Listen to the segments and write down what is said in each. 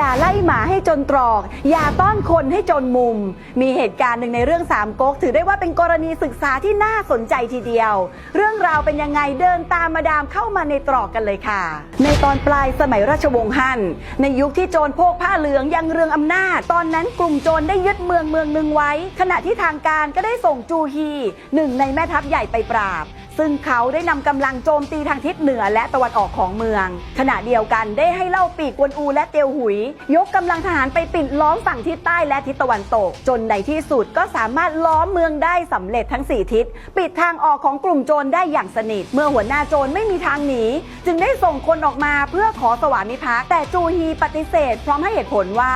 อย่าไล่หมาให้จนตรอก อย่าต้อนคนให้จนมุม มีเหตุการณ์หนึ่งในเรื่องสามก๊กถือได้ว่าเป็นกรณีศึกษาที่น่าสนใจทีเดียว เรื่องราวเป็นยังไงเดินตามมาดามเข้ามาในตรอกกันเลยค่ะ ในตอนปลายสมัยราชวงศ์ฮั่นในยุคที่โจรโพกผ้าเหลืองยังเรืองอำนาจ ตอนนั้นกลุ่มโจรได้ยึดเมืองเมืองหนึ่งไว้ ขณะที่ทางการก็ได้ส่งจูฮีหนึ่งในแม่ทัพใหญ่ไปปราบ ซึ่งเขาได้นำกำลังโจมตีทางทิศเหนือและตะวันออกของเมือง ขณะเดียวกันได้ให้เล่าปีกวนอูและเตียวหุย ยกกำลังทหารไปปิดล้อมฝั่งทิศใต้และทิศตะวันตก จนในที่สุดก็สามารถล้อมเมืองได้สำเร็จทั้ง 4 ทิศ ปิดทางออกของกลุ่มโจรได้อย่างสนิท เมื่อหัวหน้าโจรไม่มีทางหนี จึงได้ส่งคนออกมาเพื่อขอสวามิภักดิ์แต่จูฮีปฏิเสธ พร้อมให้เหตุผลว่า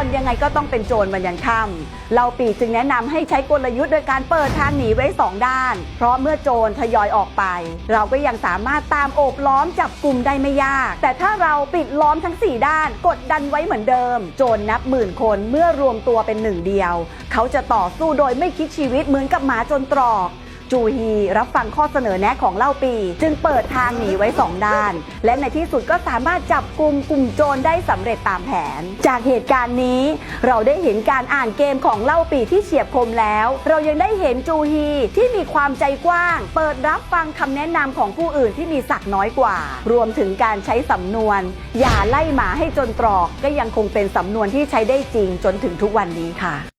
รยังไงก็ต้องเป็นโจรมันยันค่ำเราปีจึงแนะนำให้ใช้กลยุทธ์โดยการเปิดทางหนีไว้สองด้าน เพราะเมื่อโจรทยอยออกไป เราก็ยังสามารถตามโอบล้อมจับกลุ่มได้ไม่ยาก แต่ถ้าเราปิดล้อมทั้ง 4 ด้าน กดดันไว้เหมือนเดิม โจรนับหมื่นคนเมื่อรวมตัวเป็นหนึ่งเดียว เขาจะต่อสู้โดยไม่คิดชีวิตเหมือนกับหมาจนตรอก จูฮี รับฟังข้อเสนอแนะของเล่าปี จึงเปิดทางหนีไว้สองด้าน และในที่สุดก็สามารถจับกลุ่มกลุ่มโจรได้สำเร็จตามแผน จากเหตุการณ์นี้เราได้เห็นการอ่านเกมของเล่าปีที่เฉียบคมแล้ว เรายังได้เห็นจูฮีที่มีความใจกว้าง เปิดรับฟังคำแนะนำของผู้อื่นที่มีศักดิ์น้อยกว่า รวมถึงการใช้สำนวน อย่าไล่หมาให้จนตรอกก็ยังคงเป็นสำนวนที่ใช้ได้จริงจนถึงทุกวันนี้ค่ะ